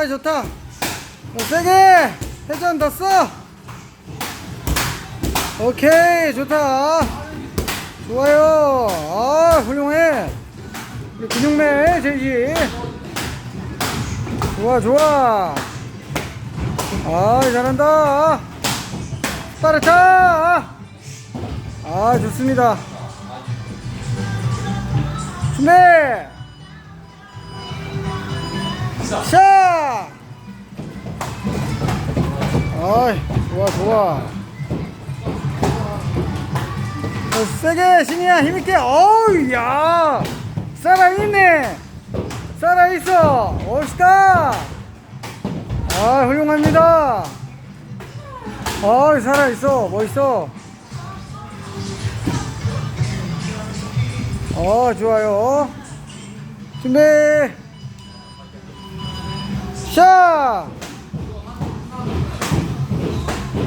아 좋다. 더 세게. 회전 더 써. 오케이 좋다. 좋아요. 아 훌륭해. 근육맨 제이지. 좋아 좋아. 아 잘한다. 빠르다. 아 좋습니다. 준비. 샷 아이 좋아 좋아. 어, 세게 신이야 힘있게. 어우 야. 살아있네. 살아있어. 멋있다. 아 훌륭합니다. 아 살아있어. 멋있어. 어 좋아요. 준비